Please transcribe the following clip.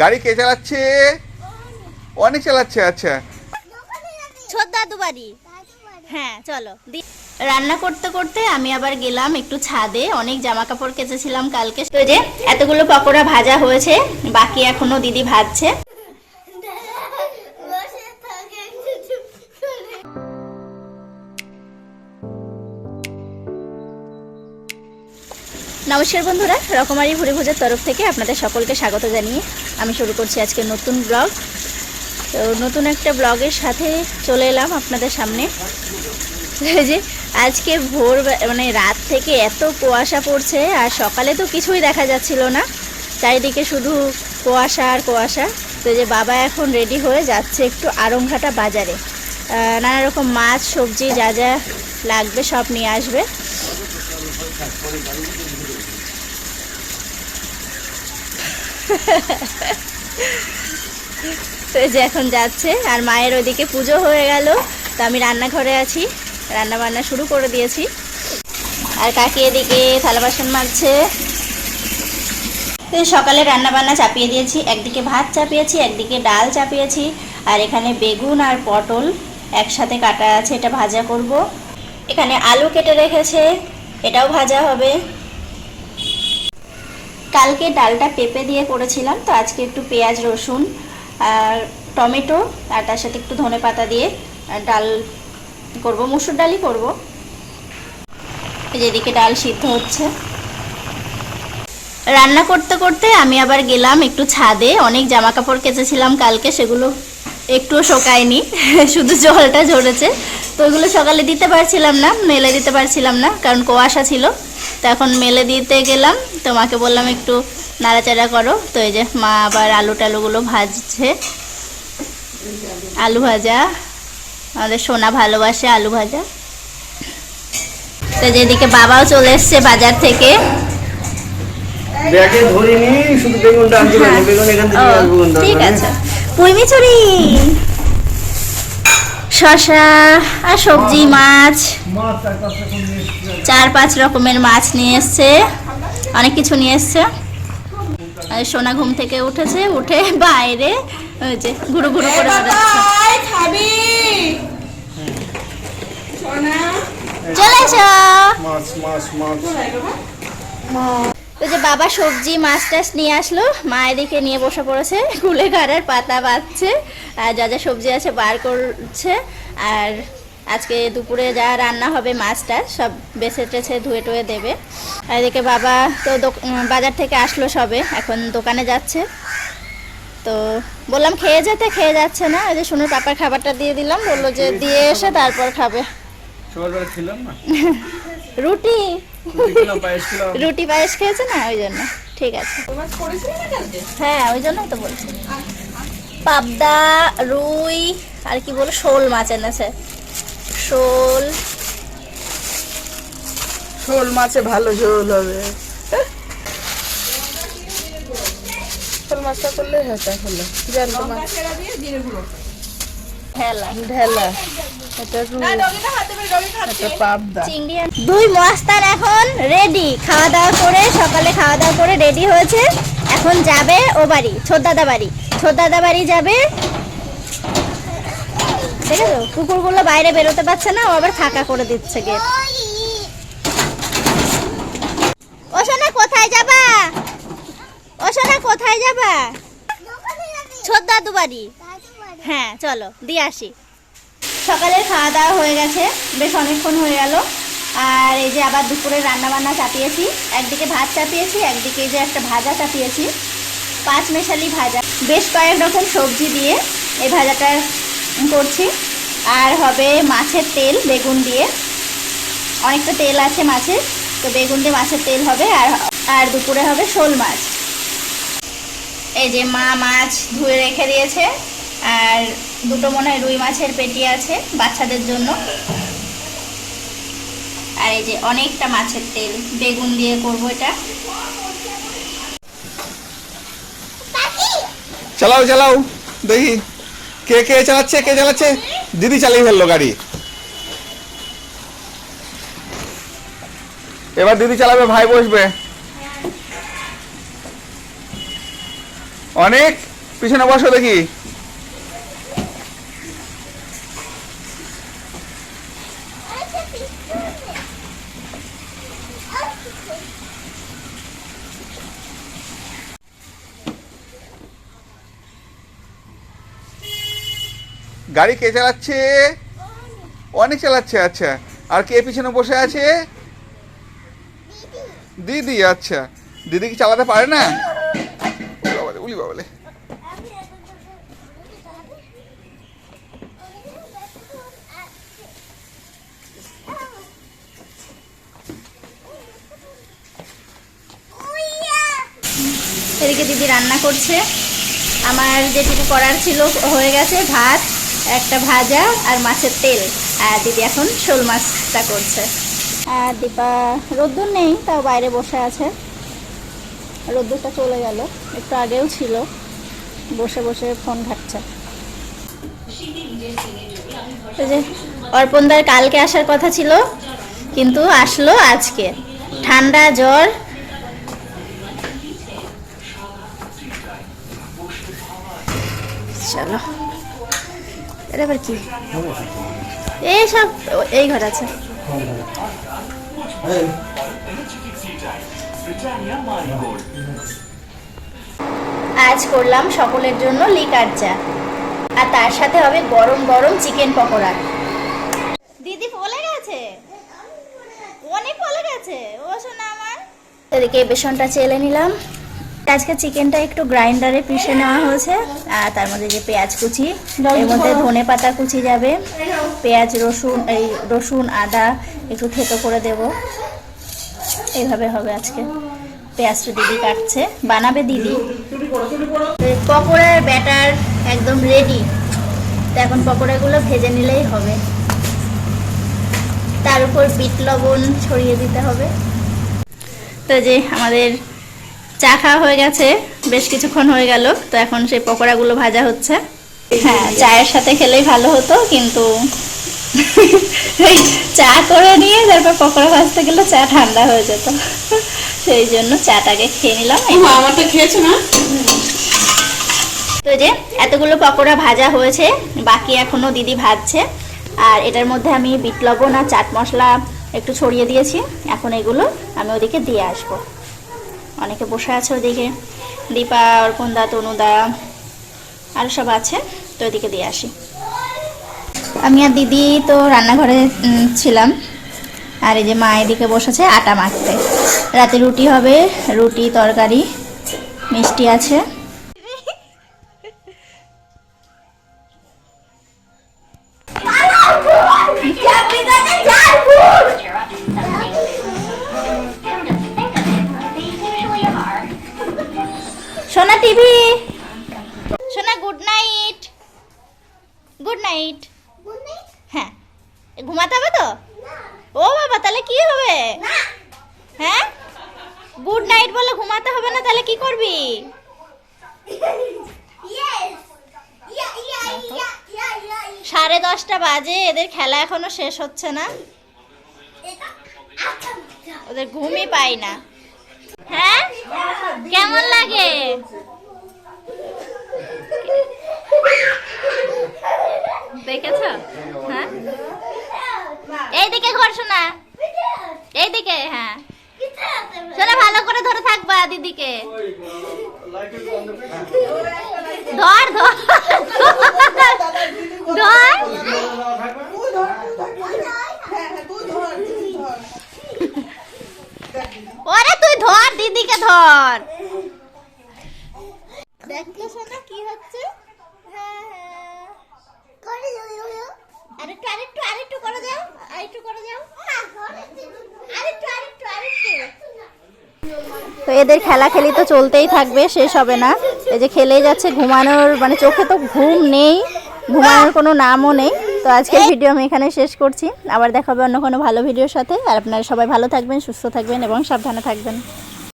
গাড়ি কে চালাচ্ছে? অনেক চালাচ্ছে আচ্ছা। ছোট দাদু বাড়ি হ্যাঁ চলো। রান্না করতে করতে আমি আবার গেলাম একটু ছাদে। অনেক জামা কাপড় কেচেছিলাম কালকে। যে এতগুলো পকোড়া ভাজা হয়েছে, বাকি এখনও দিদি ভাজছে। নমস্কার বন্ধুরা, রকমারি ভুরি ভোজের তরফ থেকে আপনাদের সকলকে স্বাগত জানিয়ে আমি শুরু করছি আজকে নতুন ব্লগ। তো নতুন একটা ব্লগের সাথে চলে এলাম আপনাদের সামনে। যে, আজকে ভোর মানে রাত থেকে এত কুয়াশা পড়ছে আর সকালে তো কিছুই দেখা যাচ্ছিল না। চারিদিকে শুধু কুয়াশা আর কুয়াশা। তো যে বাবা এখন রেডি হয়ে যাচ্ছে একটু আরংঘাটা বাজারে। নানা রকম মাছ, সবজি যা যা লাগবে সব নিয়ে আসবে। তো এই যে এখন যাচ্ছে, আর মায়ের ওইদিকে পুজো হয়ে গেল। তো আমি রান্নাঘরে আছি রান্না বান্না শুরু করে দিয়েছি। আর কাকি এদিকে থালা বাসন মাজছে। সকালে রান্না বান্না চাপিয়ে দিয়েছি, একদিকে ভাত চাপিয়েছি, একদিকে ডাল চাপিয়েছি, আর এখানে বেগুন আর পটল একসাথে কাটা আছে, এটা ভাজা করব। এখানে আলু কেটে রেখেছে এটাও ভাজা হবে। কালকে ডালটা পেঁপে দিয়ে করেছিলাম, তো আজকে একটু পেঁয়াজ, রসুন আর টমেটো আর তার সাথে একটু ধনে পাতা দিয়ে ডাল করব, মুসুর ডালই করব। যেদিকে ডাল সিদ্ধ হচ্ছে। রান্না করতে করতে আমি আবার গেলাম একটু ছাদে, অনেক জামা কাপড় কেচেছিলাম কালকে, সেগুলো একটুও শোকায়নি, শুধু জলটা ঝরেছে। তো ওইগুলো সকালে দিতে পারছিলাম না মেলে দিতে পারছিলাম না কারণ কুয়াশা ছিল। তো এখন মেলে দিতে গেলাম তো মাকে বললাম একটু নাড়াচাড়া করো। তো এই যে মা আবার আলু টালুগুলো ভাজছে। আলু ভাজা আমাদের সোনা ভালোবাসে আলু ভাজা। তো যেদিকে বাবাও চলে এসছে বাজার থেকে। ব্যাগে ধরিনি শুধু বেগুনটা আনতে পারব বেগুন এখান ও, থেকে আসব ঠিক আছে। পুঁইমি চুরি শশা আর সবজি মাছ। চার পাঁচ রকমের মাছ নিয়ে এসছে। অনেক কিছু নিয়ে এসছে। আর সোনা ঘুম থেকে উঠেছে উঠে বাইরে ওই যে ঘুরু ঘুরু করে চলে এসো। মাছ মাছ মাছ। তো যে বাবা সবজি মাছ টাছ নিয়ে আসলো মা এদিকে নিয়ে বসে পড়েছে কুলে ঘাড়ের পাতা বাঁধছে আর যা যা সবজি আছে বার করছে আর আজকে দুপুরে যা রান্না হবে মাছটা সব বেছে টেছে ধুয়ে টুয়ে দেবে। আর এদিকে বাবা তো বাজার থেকে আসলো সবে এখন দোকানে যাচ্ছে। তো বললাম খেয়ে যেতে খেয়ে যাচ্ছে না। ওই যে শুনুর পাপার খাবারটা দিয়ে দিলাম বলল যে দিয়ে এসে তারপর খাবে। ছিলাম না? রুটি? রুটি পায়েস রুটি পায়েস খেয়েছে না? ওই জন্য। ঠিক আছে। হ্যাঁ ওই জন্যই তো বলছি। পাবদা রুই আর কি বলো শোল মাছ এনেছে। শোল। শোল মাছে ভালো ঝোল হবে। শোল মাছটা করলে হেঁচা হলো ঢেলা। ঢেলা। এটা রুই। পাবদা। দুই মস্তান এখন রেডি খাওয়া দাওয়া করে সকালে খাওয়া দাওয়া করে রেডি হয়েছে। এখন যাবে ও বাড়ি ছোটদাদা বাড়ি। ছোটদাদা বাড়ি যাবে। ঠিক আছে কুকুরগুলো বাইরে বেরোতে পারছে না ও আবার ফাঁকা করে দিচ্ছে গেট ও সোনা কোথায় যাবা? ও সোনা কোথায় যাবা? ছোট দাদু বাড়ি। হ্যাঁ চলো দিয়ে আসি। সকালের খাওয়া দাওয়া হয়ে গেছে, বেশ অনেকক্ষণ হয়ে গেল। আর এই যে আবার দুপুরে রান্না বান্না চাপিয়েছি, একদিকে ভাত চাপিয়েছি, একদিকে এই যে একটা ভাজা চাপিয়েছি, পাঁচ মেশালি ভাজা। বেশ কয়েক রকম সবজি দিয়ে এই ভাজাটা করছি। আর হবে মাছের তেল, বেগুন দিয়ে। অনেকটা তেল আছে মাছের, তো বেগুন দিয়ে মাছের তেল হবে, আর আর দুপুরে হবে শোল মাছ। এই যে মা মাছ ধুয়ে রেখে দিয়েছে, আর দুটো মনে হয় রুই মাছের পেটি আছে বাচ্চাদের জন্য। আর এই যে অনেকটা মাছের তেল বেগুন দিয়ে করব এটা। চালাও চালাও দেখি। কে কে চালাচ্ছে কে চালাচ্ছে? দিদি চালিয়ে ফেলল গাড়ি। এবার দিদি চালাবে ভাই বসবে। অনেক পিছনে বসো দেখি। গাড়ি কে চালাচ্ছে? অনেক চালাচ্ছে আচ্ছা। আর কে পিছনে বসে আছে? দিদি আচ্ছা। দিদি কি চালাতে পারে না? উলি বাবালে, এদিকে দিদি রান্না করছে। আমার যেটুকু করার ছিল হয়ে গেছে ভাত। একটা ভাজা আর মাছের তেল। আর দিদি এখন শোল মাছটা করছে। আর দীপা রোদ্দুর নেই, তাও বাইরে বসে আছে। রোদ্দুরটা চলে গেল, একটু আগেও ছিল। বসে বসে ফোন ঘাটছে। অর্পণদার কালকে আসার কথা ছিল, কিন্তু আসলো আজকে। ঠান্ডা, জ্বর। চলো। এটা আবার কি? এই সব, এই ঘর আছে। আজ করলাম সকলের জন্য লিকার চা। আর তার সাথে হবে গরম গরম চিকেন পকোড়া। দিদি বলে গেছে? অনেক বলে গেছে। ও শোনা আমার। এদিকে বেসনটা চেলে নিলাম। আজকে চিকেনটা একটু গ্রাইন্ডারে পিষে নেওয়া হয়েছে। আর তার মধ্যে যে পেঁয়াজ কুচি এর মধ্যে ধনে পাতা কুচি যাবে পেঁয়াজ রসুন এই রসুন আদা একটু থেতো করে দেব। এইভাবে হবে আজকে। পেঁয়াজটা দিদি কাটছে। বানাবে দিদি। পকোড়ার ব্যাটার একদম রেডি তো এখন পকোড়াগুলো ভেজে নিলেই হবে। তার উপর বিট লবণ ছড়িয়ে দিতে হবে। তো যে আমাদের চা খাওয়া হয়ে গেছে বেশ কিছুক্ষণ হয়ে গেল তো এখন সেই পকোড়াগুলো ভাজা হচ্ছে। হ্যাঁ চায়ের সাথে খেলেই ভালো হতো কিন্তু এই চা করে নিয়ে তারপর পকোড়া ভাজতে গেলে চা ঠান্ডা হয়ে যেত। সেই জন্য চাটাকে খেয়ে নিলাম। আমারটা খেয়েছো না? তো যে এতগুলো পকোড়া ভাজা হয়েছে বাকি এখনও দিদি ভাজছে। আর এটার মধ্যে আমি বিট লবণ আর চাট মশলা একটু ছড়িয়ে দিয়েছি। এখন এগুলো আমি ওদিকে দিয়ে আসব। অনেকে বসে আছে ওদিকে। দীপা, অর্পণদা, তনুদা আরও সব আছে, তো ওদিকে দিয়ে আসি। আমি আর দিদি তো রান্নাঘরে ছিলাম। আর এই যে মা এদিকে বসেছে আটা মাখতে। রাতে রুটি হবে, রুটি, তরকারি, মিষ্টি আছে। সোনা টিভি। সোনা গুড নাইট গুড নাইট হ্যাঁ। ঘুমাতে হবে তো? ও বাবা, তাহলে কি হবে? হ্যাঁ? গুড নাইট বলে ঘুমাতে হবে না, তাহলে কি করবি? সাড়ে দশটা বাজে, এদের খেলা এখনও শেষ হচ্ছে না। ওদের ঘুমই পাই না। হ্যাঁ? কেমন লাগে? দেখেছ? হ্যাঁ? এইদিকে ঘর শোনা এইদিকে হ্যাঁ। শোনা ভালো করে ধরে থাকবা দিদিকে। ধর। ধর। ধর। ধর। ধর কি হচ্ছে? আরেকটু আরেকটু আরেকটু করে যাও আরেকটু করে যাও আরেকটু আরেকটু আরেকটু। তো এদের খেলা খেলি তো চলতেই থাকবে শেষ হবে না। এই যে খেলেই যাচ্ছে ঘুমানোর মানে চোখে তো ঘুম নেই ঘুমানোর কোনো নামও নেই। তো আজকের ভিডিও আমি এখানে শেষ করছি। আবার দেখা হবে অন্য কোনো ভালো ভিডিওর সাথে। আর আপনারা সবাই ভালো থাকবেন সুস্থ থাকবেন এবং সাবধানে থাকবেন।